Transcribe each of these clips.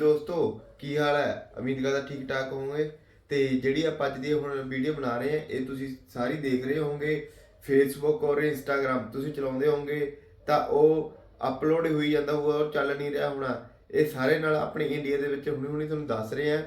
ਦੋਸਤੋ, ਕੀ ਹਾਲ ਹੈ? ਉਮੀਦ ਕਰਦਾ ਠੀਕ ਠਾਕ ਹੋਵੋਗੇ। ਤੇ ਜਿਹੜੀ ਆਪਾਂ ਅੱਜ ਦੀ ਹੁਣ ਵੀਡੀਓ ਬਣਾ ਰਹੇ ਹਾਂ, ਇਹ ਤੁਸੀਂ ਸਾਰੀ ਦੇਖ ਰਹੇ ਹੋਵੋਗੇ। ਫੇਸਬੁੱਕ ਔਰ ਇੰਸਟਾਗ੍ਰam ਤੁਸੀਂ ਚਲਾਉਂਦੇ ਹੋਵੋਗੇ, ਤਾਂ ਉਹ ਅਪਲੋਡ ਹੋਈ ਜਾਂਦਾ ਹੋਊਗਾ ਔਰ ਚੱਲ ਨਹੀਂ ਰਿਹਾ ਹੋਣਾ। ਇਹ ਸਾਰੇ ਨਾਲ ਆਪਣੇ ਇੰਡੀਆ ਦੇ ਵਿੱਚ ਹੁਣੇ ਹੁਣੇ ਤੁਹਾਨੂੰ ਦੱਸ ਰਹੇ ਹਾਂ।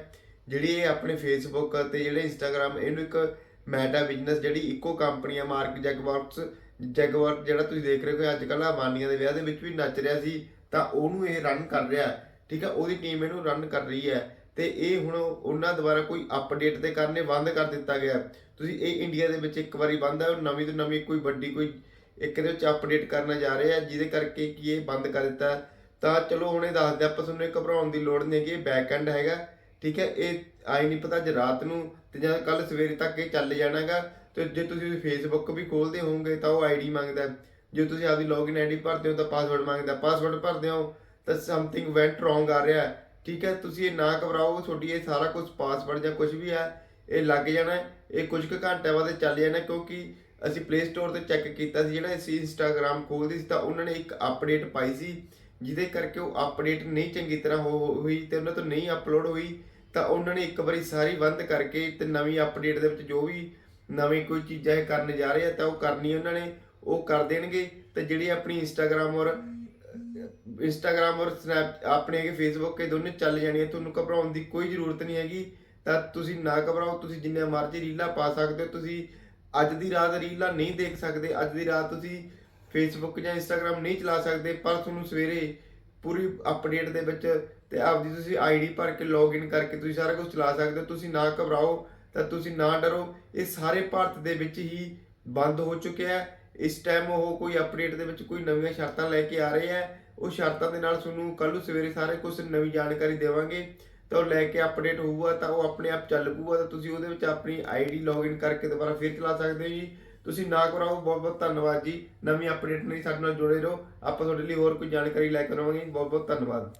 ਜਿਹੜੀ ਇਹ ਆਪਣੇ ਫੇਸਬੁੱਕ ਤੇ ਜਿਹੜੇ ਇੰਸਟਾਗ੍ਰam ਇਹਨੂੰ ਇੱਕ ਮੈਟਾ ਬਿਜ਼ਨਸ ਜਿਹੜੀ ਇੱਕੋ ਕੰਪਨੀ ਆ ਮਾਰਕ ਜੈਗਵਰਕਸ ਜੈਗਵਰ ਜਿਹੜਾ ਤੁਸੀਂ ਦੇਖ ਰਹੇ ਹੋ ਅੱਜ ਕੱਲ੍ਹ ਅਬਾਨੀਆਂ ਦੇ ਵਿਆਹ ਦੇ ਵਿੱਚ ਵੀ ਨੱਚ ਰਿਹਾ ਸੀ, ਤਾਂ ਉਹਨੂੰ ਇਹ ਰਨ ਕਰ ਰਿਹਾ। ਠੀਕ ਹੈ ਉਹਦੀ ਟੀਮ ਇਹਨੂੰ ਰਨ ਕਰ ਰਹੀ ਹੈ ਤੇ ਇਹ ਹੁਣ ਉਹਨਾਂ ਦੁਆਰਾ ਕੋਈ ਅਪਡੇਟ ਤੇ ਕਰਨੇ ਬੰਦ ਕਰ ਦਿੱਤਾ ਗਿਆ। ਤੁਸੀਂ ਇਹ ਇੰਡੀਆ ਦੇ ਵਿੱਚ ਇੱਕ ਵਾਰੀ ਬੰਦ ਹੈ ਉਹ ਨਵੀਂ ਤੋਂ ਨਵੀਂ ਕੋਈ ਵੱਡੀ ਕੋਈ ਇੱਕ ਦੇ ਵਿੱਚ ਅਪਡੇਟ ਕਰਨਾ ਜਾ ਰਹੇ ਆ, ਜਿਹਦੇ ਕਰਕੇ ਕੀ ਇਹ ਬੰਦ ਕਰ ਦਿੱਤਾ। ਤਾਂ ਚਲੋ ਹੁਣ ਇਹ ਦੱਸਦੇ ਆਪਾਂ ਤੁਹਾਨੂੰ ਇਹ ਘਬਰਾਉਣ ਦੀ ਲੋੜ ਨਹੀਂ ਹੈਗੀ, ਇਹ ਬੈਕਐਂਡ ਹੈਗਾ, ਠੀਕ ਹੈ, ਇਹ ਆਈ ਨਹੀਂ ਪਤਾ ਜੇ ਰਾਤ ਨੂੰ ਤੇ ਜਾਂ ਕੱਲ ਸਵੇਰੇ ਤੱਕ ਇਹ ਚੱਲ ਜਾਣਾਗਾ। ਤੇ ਜੇ ਤੁਸੀਂ ਫੇਸਬੁੱਕ ਵੀ ਖੋਲਦੇ ਹੋਵੋਗੇ ਤਾਂ ਉਹ ਆਈਡੀ ਮੰਗਦਾ। ਜੇ ਤੁਸੀਂ ਆਪਦੀ ਲੌਗਇਨ ਆਈਡੀ ਭਰਦੇ ਹੋ ਤਾਂ ਪਾਸਵਰਡ ਮੰਗਦਾ। ਪਾਸਵਰਡ ਭਰਦੇ ਹੋ ਤਾਂ ਸਮਥਿੰਗ ਵੈਂਟ ਰੋਂਗ ਆ ਰਿਹਾ ਹੈ। ਠੀਕ ਹੈ, ਤੁਸੀਂ ਇਹ ਨਾ ਘਬਰਾਓ, ਤੁਹਾਡੀ ਇਹ ਸਾਰਾ ਕੁਝ ਪਾਸਵਰਡ ਜਾਂ ਕੁਝ ਵੀ ਹੈ, ਇਹ ਲੱਗ ਜਾਣਾ ਇਹ ਕੁਝ ਕੁ ਘੰਟਿਆਂ ਬਾਅਦ ਚੱਲ ਜਾਣਾ ਕਿਉਂਕਿ ਅਸੀਂ ਪਲੇ ਸਟੋਰ ਤੇ ਚੈੱਕ ਕੀਤਾ ਸੀ, ਜਿਹੜਾ ਅਸੀਂ ਇੰਸਟਾਗ੍ਰam ਖੋਲਦੇ ਸੀ ਤਾਂ ਉਹਨਾਂ ਨੇ ਇੱਕ ਅਪਡੇਟ ਪਾਈ ਸੀ, ਜਿਹਦੇ ਕਰਕੇ ਉਹ ਅਪਡੇਟ ਨਹੀਂ ਚੰਗੀ ਤਰ੍ਹਾਂ ਹੋ ਹੋਈ ਤੇ ਉਹਨਾਂ ਤੋਂ ਨਹੀਂ ਅਪਲੋਡ ਹੋਈ। ਤਾਂ ਉਹਨਾਂ ਨੇ ਇੱਕ ਵਾਰੀ ਸਾਰੀ ਬੰਦ ਕਰਕੇ ਤੇ ਨਵੀਂ ਅਪਡੇਟ ਦੇ ਵਿੱਚ ਜੋ ਵੀ ਨਵੀਂ ਕੋਈ ਚੀਜ਼ਾਂ ਇਹ ਕਰਨ ਜਾ ਰਹੇ ਆ, ਤਾਂ ਉਹ ਕਰਨੀ ਉਹਨਾਂ ਨੇ, ਉਹ ਕਰ ਦੇਣਗੇ। ਤੇ ਜਿਹੜੀ ਆਪਣੀ ਇੰਸਟਾਗ੍ਰam ਔਰ ਇੰਸਟਾਗ੍ਰam ਔਰ ਸਨੈਪ ਆਪਣੇ ਹੈਗੇ ਫੇਸਬੁੱਕ ਇਹ ਦੋਨੇ ਚੱਲ ਜਾਣੀਆਂ, ਤੁਹਾਨੂੰ ਘਬਰਾਉਣ ਦੀ ਕੋਈ ਜ਼ਰੂਰਤ ਨਹੀਂ ਹੈਗੀ। ਤਾਂ ਤੁਸੀਂ ਨਾ ਘਬਰਾਓ, ਤੁਸੀਂ ਜਿੰਨੇ ਮਰਜ਼ੀ ਰੀਲਾਂ ਪਾ ਸਕਦੇ ਹੋ, ਤੁਸੀਂ ਅੱਜ ਦੀ ਰਾਤ ਰੀਲਾਂ ਨਹੀਂ ਦੇਖ ਸਕਦੇ, ਅੱਜ ਦੀ ਰਾਤ ਤੁਸੀਂ ਫੇਸਬੁੱਕ ਜਾਂ ਇੰਸਟਾਗ੍ਰam ਨਹੀਂ ਚਲਾ ਸਕਦੇ, ਪਰ ਤੁਹਾਨੂੰ ਸਵੇਰੇ ਪੂਰੀ ਅਪਡੇਟ ਦੇ ਵਿੱਚ ਤੇ ਆਪਦੀ ਤੁਸੀਂ ਆਈਡੀ ਭਰ ਕੇ ਲੌਗਇਨ ਕਰਕੇ ਤੁਸੀਂ ਸਾਰਾ ਕੁਝ ਚਲਾ ਸਕਦੇ ਹੋ। ਤੁਸੀਂ ਨਾ ਘਬਰਾਓ, ਤਾਂ ਤੁਸੀਂ ਨਾ ਡਰੋ। ਇਹ ਸਾਰੇ ਭਾਰਤ ਦੇ ਵਿੱਚ ਹੀ ਬੰਦ ਹੋ ਚੁੱਕਿਆ ਹੈ। ਇਸ ਟਾਈਮ ਉਹ ਕੋਈ ਅਪਡੇਟ ਦੇ ਵਿੱਚ ਕੋਈ ਨਵੀਆਂ ਸ਼ਰਤਾਂ ਲੈ ਕੇ ਆ ਰਹੇ ਹੈ। ਉਹ ਸ਼ਰਤਾਂ ਦੇ ਨਾਲ ਤੁਹਾਨੂੰ ਕੱਲ੍ਹ ਨੂੰ ਸਵੇਰੇ ਸਾਰੇ ਕੁਝ ਨਵੀਂ ਜਾਣਕਾਰੀ ਦੇਵਾਂਗੇ। ਤਾਂ ਉਹ ਲੈ ਕੇ ਅਪਡੇਟ ਹੋਊਗਾ, ਤਾਂ ਉਹ ਆਪਣੇ ਆਪ ਚੱਲ ਪਊਗਾ, ਤਾਂ ਤੁਸੀਂ ਉਹਦੇ ਵਿੱਚ ਆਪਣੀ ਆਈਡੀ ਲੌਗਇਨ ਕਰਕੇ ਦੁਬਾਰਾ ਫਿਰ ਚਲਾ ਸਕਦੇ ਹੋ ਜੀ। ਤੁਸੀਂ ਨਾ ਕਰਾਓ, ਬਹੁਤ ਬਹੁਤ ਧੰਨਵਾਦ ਜੀ। ਨਵੀਂ ਅਪਡੇਟ ਲਈ ਸਾਡੇ ਨਾਲ ਜੁੜੇ ਰਹੋ। ਆਪਾਂ ਤੁਹਾਡੇ ਲਈ ਹੋਰ ਕੋਈ ਜਾਣਕਾਰੀ ਲੈ ਕੇ ਆਵਾਂਗੇ। ਬਹੁਤ ਬਹੁਤ ਧੰਨਵਾਦ।